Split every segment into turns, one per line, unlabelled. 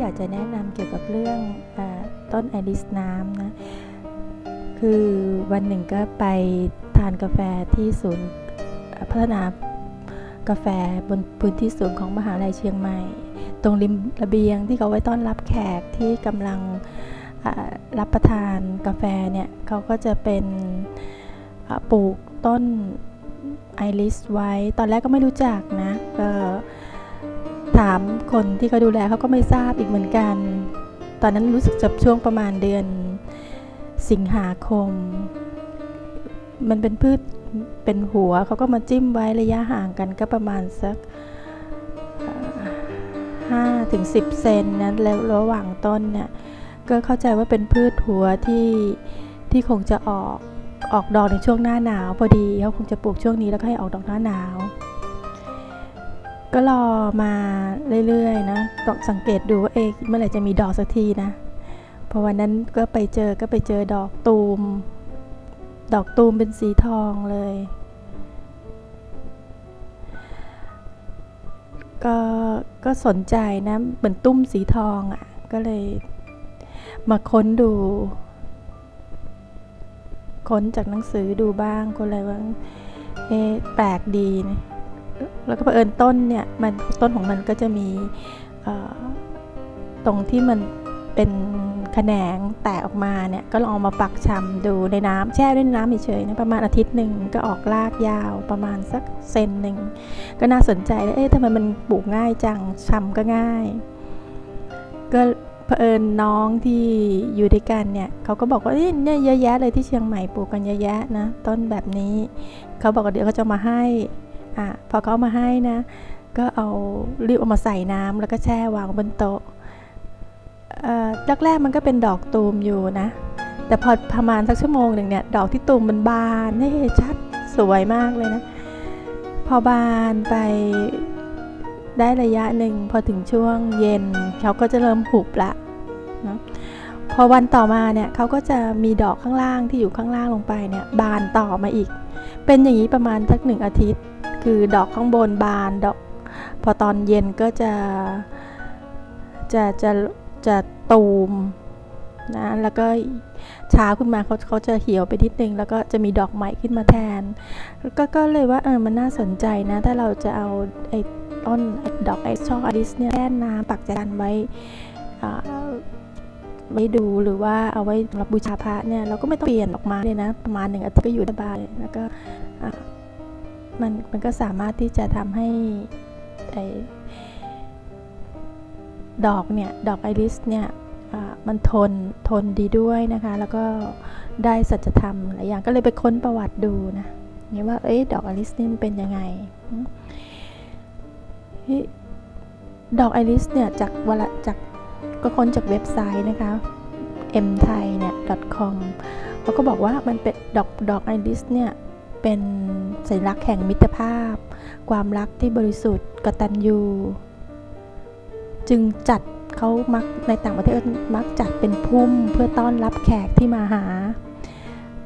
อยากจะแนะนำเกี่ยวกับเรื่องอต้นไอริสน้ำนะ คือวันหนึ่งก็ไปทานกาแฟที่ศูนย์พัฒนากาแฟบนพื้นที่สูงของมหาลัยเชียงใหม่ ตรงริมระเบียงที่เขาไว้ต้อนรับแขกที่กำลังรับประทานกาแฟเนี่ยเขาก็จะเป็นปลูกต้นไอริสไว้ ตอนแรกก็ไม่รู้จักนะก็ ถามคนที่เขาดูแลเขาก็ไม่ทราบอีกเหมือนกัน ตอนนั้นรู้สึกจบช่วงประมาณเดือนสิงหาคม มันเป็นพืชเป็นหัวเขาก็มาจิ้มไว้ระยะห่างกันก็ประมาณสักห้าถึงสิบเซนนะแล้วระหว่างต้นเนี่ยก็เข้าใจว่าเป็นพืชหัวที่ที่คงจะออกออกดอกในช่วงหน้าหนาวพอดีเขาคงจะปลูกช่วงนี้แล้วก็ให้ออกดอกหน้าหนาว ก็รอมาเรื่อยๆนะต้องสังเกตดูว่าเอ๊ะเมื่อไหร่จะมีดอกสักทีนะพอวันนั้นก็ไปเจอก็ไปเจอดอกตูม ดอกตูมเป็นสีทองเลย ก็ก็สนใจนะ เหมือนตุ้มสีทองอะ่ะ ก็เลยมาค้นดู ค้นจากหนังสือดูบ้างคนอะไรว่า เอ๊ะแปลกดีนะ แล้วก็เผอิญต้นเนี่ยมันต้นของมันก็จะมีตรงที่มันเป็นแขนงแตกออกมาเนี่ยก็ลองเอามาปักชำดูในน้ำแช่ด้วยน้ำเฉยๆนะประมาณอาทิตย์หนึ่งก็ออกรากยาวประมาณสักเซนหนึ่งก็น่าสนใจแล้วเอ๊ะทำไมมันปลูกง่ายจังชำก็ง่าย ก็เผอิญน้องที่อยู่ด้วยกันเนี่ยเขาก็บอกว่าเอ้ยเนี่ยเยอะแยะเลยที่เชียงใหม่ปลูกกันเยอะแยะนะต้นแบบนี้เขาบอกว่าเดี๋ยวเขาจะมาให้ อะพอเขามาให้นะ ก็เอารีบเอามาใส่น้ำแล้วก็แช่วางบนโต๊ะเอ่อแรกๆมันก็เป็นดอกตูมอยู่นะ แต่พอประมาณสักชั่วโมงหนึ่งเนี่ย ดอกที่ตูมมันบานให้ชัดสวยมากเลยนะ พอบานไปได้ระยะหนึ่งพอถึงช่วงเย็นเขาก็จะเริ่มหุบละนะพอวันต่อมาเนี่ยเขาก็จะมีดอกข้างล่างที่อยู่ข้างล่างลงไปเนี่ยบานต่อมาอีก เป็นอย่างนี้ประมาณสักหนึ่งอาทิตย์ คือดอกข้างบนบานดอกพอตอนเย็นก็จะจะจะจะตูมนะแล้วก็เช้าขึ้นมาเขาเขาจะเหี่ยวไปนิดนึง แล้วก็จะมีดอกใหม่ขึ้นมาแทน ก็ก็เลยว่าเออมันน่าสนใจนะ ถ้าเราจะเอาไอ้ต้นไอ้ดอกไอ้ช่ออาริสเนี่ยแช่น้ำปักจันไว้ไว้ดูหรือว่าเอาไว้สำหรับบูชาพระเนี่ยเราก็ไม่ต้องเปลี่ยนออกมาเลยนะ ประมาณหนึ่งอาทิตย์ก็อยู่สบายแล้วก็ มันมันก็สามารถที่จะทำให้ไอดอกเนี่ยดอกไอริสเนี่ยมันทนทนดีด้วยนะคะ แล้วก็ได้สัจธรรมหลายอย่างก็เลยไปค้นประวัติดูนะนี่ว่าเอ๊ะดอกไอริสนี่มันเป็นยังไงดอกไอริสเนี่ยจากเวลาจากก็ค้นจากเว็บไซต์นะคะ m t h a i เนี่ย .com เขาก็บอกว่ามันเป็นดอกดอกไอริสเนี่ยเป็น สัญลักษณ์แห่งมิตรภาพ ความรักที่บริสุทธิ์กตัญญูจึงจัดเขามักในต่างประเทศมักจัดเป็นพุ่มเพื่อต้อนรับแขกที่มาหา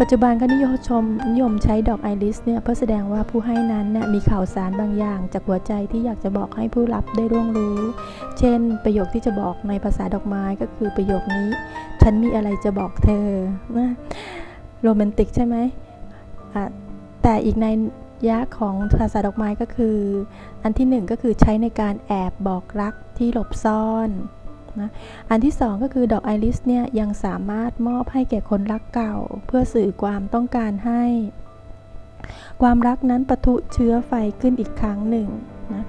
ปัจจุบันก็นิยมชมนิยมใช้ดอกไอริสเนี่ยเพื่อแสดงว่าผู้ให้นั้นน่ยมีข่าวสารบางอย่าง จากหัวใจที่อยากจะบอกให้ผู้รับได้ร่วงรู้ เช่น ประโยคที่จะบอกในภาษาดอกไม้ก็คือประโยคนี้ ฉันมีอะไรจะบอกเธอนะโรแมนติกใช่ไหมอะ แต่อีกในยะของภาษาดอกไม้ก็คือ อันที่หนึ่งก็คือใช้ในการแอบบอกรักที่หลบซ่อนนะอันที่สองก็คือดอกไอริสเนี่ยยังสามารถมอบให้แก่คนรักเก่า เพื่อสื่อความต้องการให้ ความรักนั้นปะทุเชื้อไฟขึ้นอีกครั้งหนึ่งนะ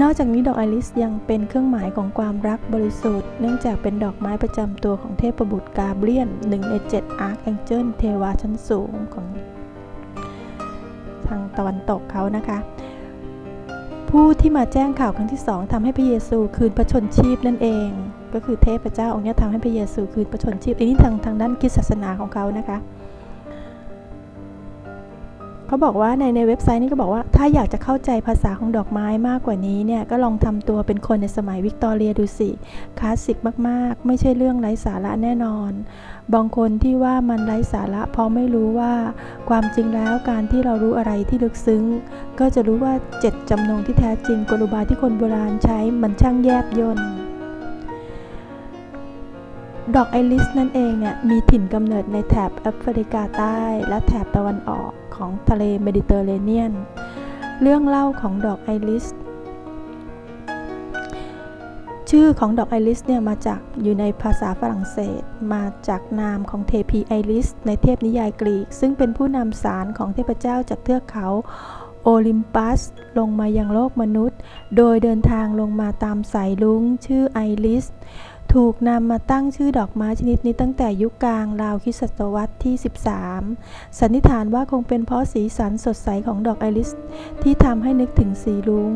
นอกจากนี้ดอกไอริสยังเป็นเครื่องหมายของความรักบริสุทธิ์ เนื่องจากเป็นดอกไม้ประจำตัวของเทพบุตรกาเบรียนหนึ่งในเจ็ดอาร์คแองเจิลเทวาชั้นสูงของ ทางตะวันตกเขานะคะ ผู้ที่มาแจ้งข่าวครั้งที่สองทำให้พระเยซูคืนพระชนชีพนั่นเอง ก็คือเทพเจ้าองค์นี้ทำให้พระเยซูคืนพระชนชีพอันนี้ทางทางด้านคิดศาสนาของเขานะคะ เขาบอกว่าในในเว็บไซต์นี้ก็บอกว่า ถ้าอยากจะเข้าใจภาษาของดอกไม้มากกว่านี้เนี่ย ก็ลองทำตัวเป็นคนในสมัยวิกตอเรียดูสิ คลาสสิกมากๆ ไม่ใช่เรื่องไร้สาระแน่นอน บางคนที่ว่ามันไร้สาระเพราะไม่รู้ว่า ความจริงแล้วการที่เรารู้อะไรที่ลึกซึ้ง ก็จะรู้ว่าเจ็ดจำนงที่แท้จริงกลุบายที่คนโบราณใช้มันช่างแยบยลดอกไอริสนั่นเองเนี่ยมีถิ่นกำเนิดในแถบแอฟริกาใต้และแถบตะวันออก ของทะเลเมดิเตอร์เรเนียน เรื่องเล่าของดอกไอริส ชื่อของดอกไอริสเนี่ยมาจากอยู่ในภาษาฝรั่งเศส มาจากนามของเทพีไอริส ในเทพนิยายกรีก ซึ่งเป็นผู้นำสารของเทพเจ้าจากเทือกเขาโอลิมปัสลงมายังโลกมนุษย์ โดยเดินทางลงมาตามสายลุงชื่อไอริส ถูกนำมาตั้งชื่อดอกไม้ชนิดนี้ตั้งแต่ยุคกลางราวคริสตศตวรรษที่ 13 สันนิษฐานว่าคงเป็นเพราะสีสันสดใสของดอกไอริส ที่ทำให้นึกถึงสีรุง้ง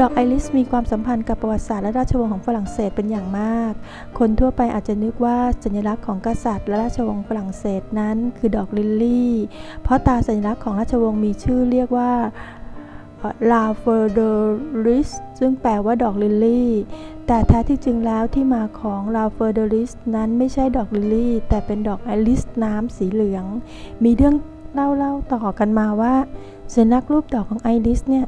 ดอกไอริสมีความสัมพันธ์กับประวัติศาสตร์และราชวงศ์ของฝรั่งเศสเป็นอย่างมาก คนทั่วไปอาจจะนึกว่าสัญลักษณ์ของกษัตริย์และราชวงศ์ฝรั่งเศสนั้นคือดอกลิลลี่ เพราะตาสัญลักษณ์ของราชวงศ์มีชื่อเรียกว่า ลาเฟอร์เดริสซึ่งแปลว่าดอกลิลลี่ แต่แท้ที่จริงแล้วที่มาของลาเฟอร์เดริสนั้นไม่ใช่ดอกลิลลี่ แต่เป็นดอกไอริสน้ำสีเหลือง มีเรื่องเล่าๆต่อกันมาว่าสัญลักรูปดอกของไอริสเนี่ย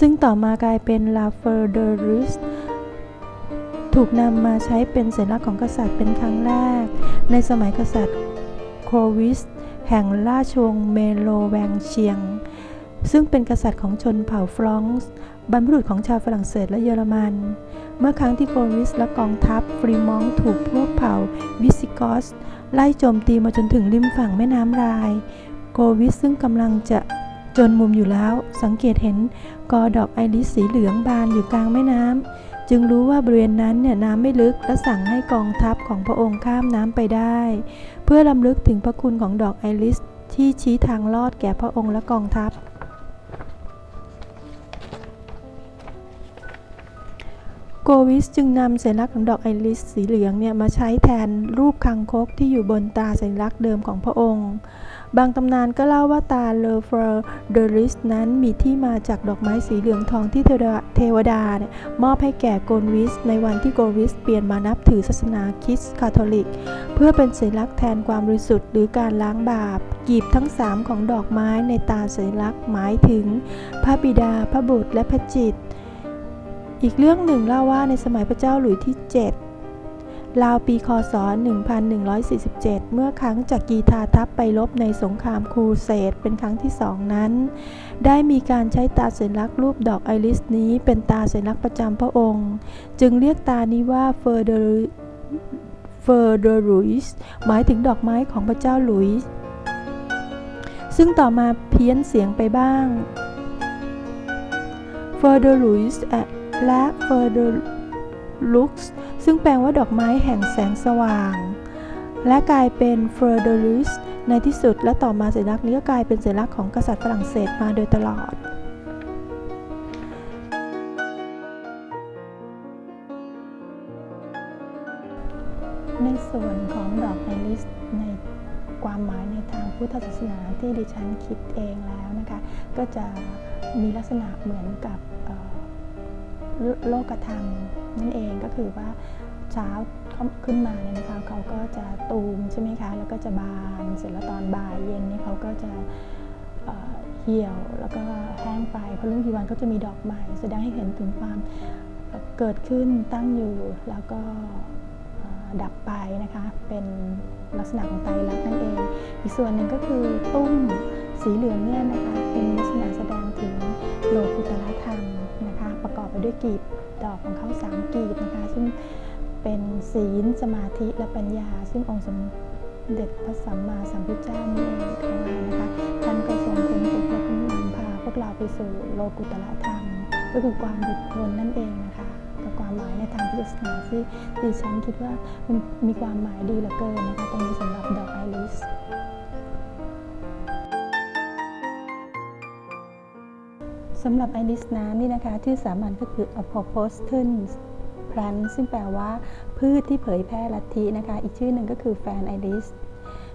ซึ่งต่อมากลายเป็นลาเฟอร์เดริสถูกนำมาใช้เป็นสัญลักษณ์ของกษัตริย์เป็นครั้งแรก ในสมัยกษัตริย์โครวิสแห่งราชวงศ์เมโลแวงเชียง ซึ่งเป็นกษัตริย์ของชนเผ่าฟรองซ์บรรพบุรุษของชาวฝรั่งเศสและเยอรมัน เมื่อครั้งที่โครวิสและกองทัพฟรีมองถูกพวกเผ่าวิสิกอส ไล่โจมตีมาจนถึงริมฝั่งแม่น้ำรายโครวิสซึ่งกำลังจะจนมุมอยู่แล้ว สังเกตเห็นกอดอกไอริสสีเหลืองบานอยู่กลางแม่น้ำจึงรู้ว่าบริเวณนั้นเนี่ยน้ำไม่ลึกและสั่งให้กองทัพของพระองค์ข้ามน้ำไปได้ เพื่อลำลึกถึงพระคุณของดอกไอริสที่ชี้ทางลอดแก่พระองค์และกองทัพ วิสจึงนำสัญลักษณ์ของดอกไอริสสีเหลืองเนี่ยมาใช้แทนรูปคังคกที่อยู่บนตาสัญลักษณ์เดิมของพระองค์ บางตำนานก็เล่าว่าตาเลเฟอร์เดริสนั้นมีที่มาจากดอกไม้สีเหลืองทองที่เทวดาเนี่ยมอบให้แก่โกนวิส ในวันที่โกนวิสเปลี่ยนมานับถือศาสนาคริสต์คาทอลิก เพื่อเป็นสัญลักษณ์แทนความบริสุทธิ์หรือการล้างบาปกีบทั้งสามของดอกไม้ในตาสัญลักษณ์หมายถึง พระบิดาพระบุตรและพระจิตร อีกเรื่องหนึ่งเล่าว่าในสมัยพระเจ้าหลุยที่ 7 ราวปีคศ 1147 เมื่อครั้งจากกีทาทัพไปรบในสงครามครูเสดเป็นครั้งที่สองนั้น ได้มีการใช้ตาสัญลักษณ์รูปดอกไอริสนี้เป็นตาสัญลักษณ์ประจำพระองค์ จึงเรียกตานี้ว่าเฟอร์เดเฟอร์เดรุยส์หมายถึงดอกไม้ของพระเจ้าหลุยส์ซึ่งต่อมาเพี้ยนเสียงไปบ้างเฟอร์เดรุยส์ และเฟอร์เดลุกส์ซึ่งแปลว่าดอกไม้แห่งแสงสว่าง และกลายเป็นเฟอร์เดลุสในที่สุดและต่อมาสัญลักษณ์นี้ก็กลายเป็นสัญลักษณ์ของกษัตริย์ฝรั่งเศสมาโดยตลอดในส่วนของดอกไอริสในความหมายในทางพุทธศาสนาที่ดิฉันคิดเองแล้วนะคะ ก็จะมีลักษณะเหมือนกับ โลกธรรมนั่นเองก็คือว่าเช้าขึ้นมาเนี่ยนะคะเขาก็จะตูมใช่ไหมคะแล้วก็จะบานเสร็จแล้วตอนบ่ายเย็นนี่เขาก็จะเหี่ยวแล้วก็แห้งไปพอรุ่งอีกวันก็จะมีดอกใหม่ แสดงให้เห็นถึงความเกิดขึ้นตั้งอยู่แล้วก็ดับไปนะคะเป็นลักษณะของไตรลักษณ์นั่นเอง อีกส่วนหนึ่งก็คือตุ้มสีเหลืองเนี่ยนะคะเป็นลักษณะแสดงถึงโลกุตละธรรม ด้วยกีบดอกของเขาสามกีบนะคะ ซึ่งเป็นศีลสมาธิและปัญญา ซึ่งองค์สมเด็จพระสัมมาสัมพุทธเจ้านี่เองของเรานะคะท่านก็ทรงค้นพบและนำพาพวกเราไปสู่โลกุตละธรรม ก็คือความหลุดพ้นนั่นเองนะคะกับความหมายในทางพุทธศาสนาที่ดิฉันคิดว่ามันมีความหมายดีเหลือเกินนะคะตรงนี้สำหรับดอกไอริส สำหรับไอริสน้ำนี่นะคะชื่อสามัญก็คือ a p o p o s t u n plant ซึ่งแปลว่าพืชที่เผยแพร่ลัทธินะคะ อีกชื่อหนึ่งก็คือแฟนไอริส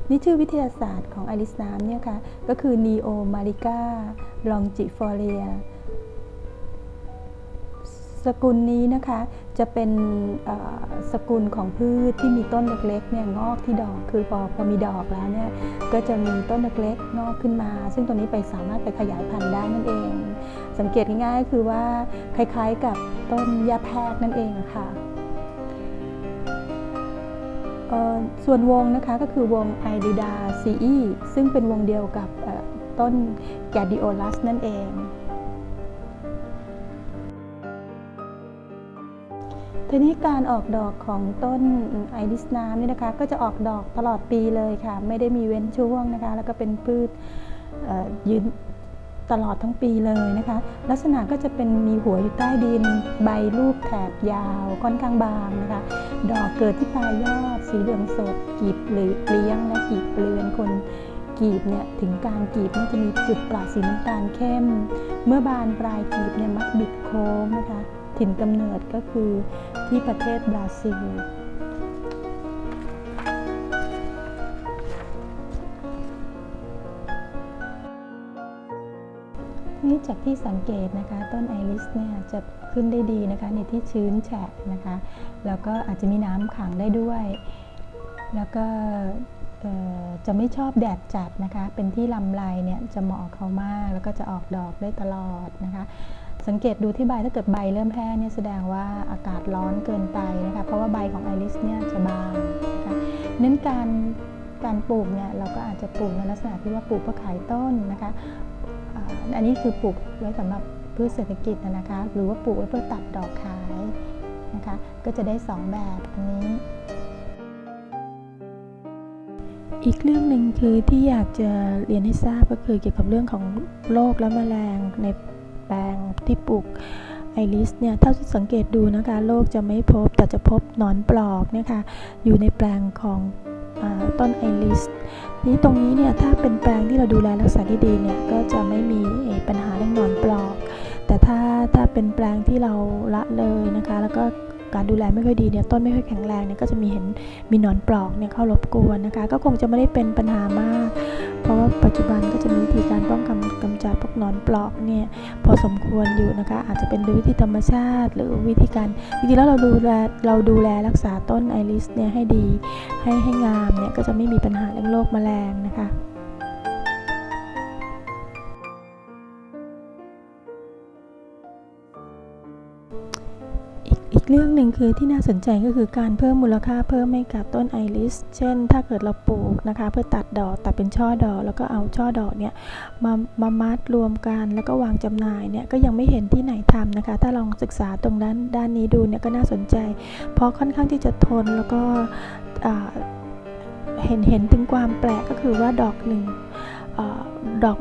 นี่ชื่อวิทยาศาสตร์ของไอริสน้ำเนี่ยค่ะก็คือ neo marica longifolia สกุลนี้นะคะจะเป็นสกุลของพืชที่มีต้นเล็กๆเนี่ยงอกที่ดอกคือพอพอมีดอกแล้วเนี่ยก็จะมีต้นเล็กๆงอกขึ้นมา ซึ่งตัวนี้ไปสามารถไปขยายพันธุ์ได้นั่นเอง สังเกตง่ายๆคือว่าคล้ายๆกับต้นยาแพรกนั่นเองะค่ะเอ่อส่วนวงนะคะก็คือวงไอริดาซีอีซึ่งเป็นวงเดียวกับต้นแกดิโอลัสนั่นเอง ทีนี้การออกดอกของต้นไอริสน้ำนี่นะคะ ก็จะออกดอกตลอดปีเลยค่ะ ไม่ได้มีเว้นช่วงนะคะ แล้วก็เป็นพืชยืนตลอดทั้งปีเลยนะคะ ลักษณะก็จะเป็นมีหัวอยู่ใต้ดิน ใบรูปแถบยาวค่อนข้างบางนะคะ ดอกเกิดที่ปลายยอด สีเหลืองสดกีบหรือเลี้ยงและกีบเปลือนคนกีบเนี่ยถึงกลางกีบเนี่ยจะมีจุดปราสีน้ำตาลเข้ม เมื่อบานปลายกีบเนี่ยมักบิดโค้งนะคะ ถิ่นกำเนิดก็คือที่ประเทศบราซิล นี่จากที่สังเกตนะคะ ต้นไอริสเนี่ยจะขึ้นได้ดีนะคะในที่ชื้นแฉะนะคะ แล้วก็อาจจะมีน้ำขังได้ด้วย แล้วก็จะไม่ชอบแดดจัดนะคะ เป็นที่ลำไรเนี่ยจะเหมาะเขามาก แล้วก็จะออกดอกได้ตลอดนะคะ สังเกตดูที่ใบถ้าเกิดใบเริ่มแห้งเนี่ยแสดงว่าอากาศร้อนเกินไปนะคะเพราะว่าใบของไอริสเนี่ยจะบางนะคะเน้นการการปลูกเนี่ยเราก็อาจจะปลูกในลักษณะที่ว่าปลูกเพื่อขายต้นนะคะอันนี้คือปลูกไว้สำหรับพืชเศรษฐกิจนะคะหรือว่าปลูกไว้เพื่อตัดดอกขายนะคะก็จะได้สองแบบอันนี้ อีกเรื่องหนึ่งคือที่อยากจะเรียนให้ทราบก็คือเกี่ยวกับเรื่องของโรคและแมลงใน แปลงที่ปลูกไอริสเนี่ยถ้าที่สังเกตดูนะคะโรคจะไม่พบแต่จะพบหนอนปลอกนี่ยค่ะอยู่ในแปลงของต้นไอริสนี้ตรงนี้เนี่ยถ้าเป็นแปลงที่เราดูแลรักษาที่ดีเนี่ยก็จะไม่มีปัญหาเรื่องนอนปลอก แต่ถ้าถ้าเป็นแปลงที่เราละเลยนะคะ แล้วก็การดูแลไม่ค่อยดีเนี่ยต้นไม่ค่อยแข็งแรงเนี่ยก็จะมีเห็นมีนอนปลอกเนี่ยเข้ารบกวนนะคะ ก็คงจะไม่ได้เป็นปัญหามาก เพราะว่าปัจจุบันก็จะมีวิธีการป้องกันกำจัดพวกหนอนปลอกเนี่ยพอสมควรอยู่นะคะ อาจจะเป็นโดยวิธีธรรมชาติ หรือวิธีการจริงๆแล้วเราดูแลเราดูแลรักษาต้นไอริสเนี่ยให้ดีให้ให้งามเนี่ยก็จะไม่มีปัญหาเรื่องโรคแมลงนะคะ กเรื่องหนึ่งคือที่น่าสนใจก็คือการเพิ่มมูลค่าเพิ่มให้กับต้นไอริส เช่น ถ้าเกิดเราปลูกนะคะเพื่อตัดดอกตัดเป็นช่อดอก แล้วก็เอาช่อดอกเนี่ยมามามัดรวมกันแล้วก็วางจำหน่ายเนี่ยก็ยังไม่เห็นที่ไหนทำนะคะ ถ้าลองศึกษาตรงด้านด้านนี้ดูเนี่ยก็น่าสนใจ เพราะค่อนข้างที่จะทนแล้วก็อ่าเห็นเห็นถึงความแปลกก็คือว่าดอกหนึ่งออดอก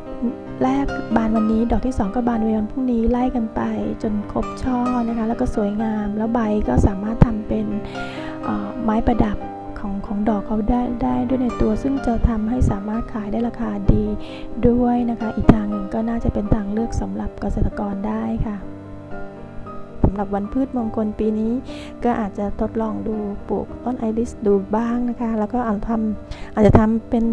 แรกบานวันนี้ดอกที่สองก็บานในวันพรุ่งนี้ไล่กันไปจนครบช่อนะคะ แล้วก็สวยงาม แล้วใบก็สามารถทำเป็นไม้ประดับของของดอกเขาได้ได้ด้วยในตัว ซึ่งจะทำให้สามารถขายได้ราคาดีด้วยนะคะ อีกทางหนึ่งก็น่าจะเป็นทางเลือกสำหรับเกษตรกรได้ค่ะำหรับวันพืชมงคลปีนี้ ก็อาจจะทดลองดูปลูกต้นไอริสดูบ้างนะคะ แล้วก็อาจทำอาจจะทำเป็น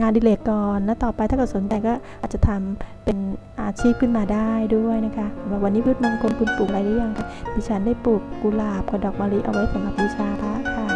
งานดิเลกก่อนแล้วต่อไปถ้าเกิดสนใจก็อาจจะทำเป็นอาชีพขึ้นมาได้ด้วยนะคะวันนี้พืชมงคลคุณปลูกอะไรหรือยังคะดิฉันได้ปลูกกุหลาบกับดอกมะลิเอาไว้สำหรับบูชาพระค่ะ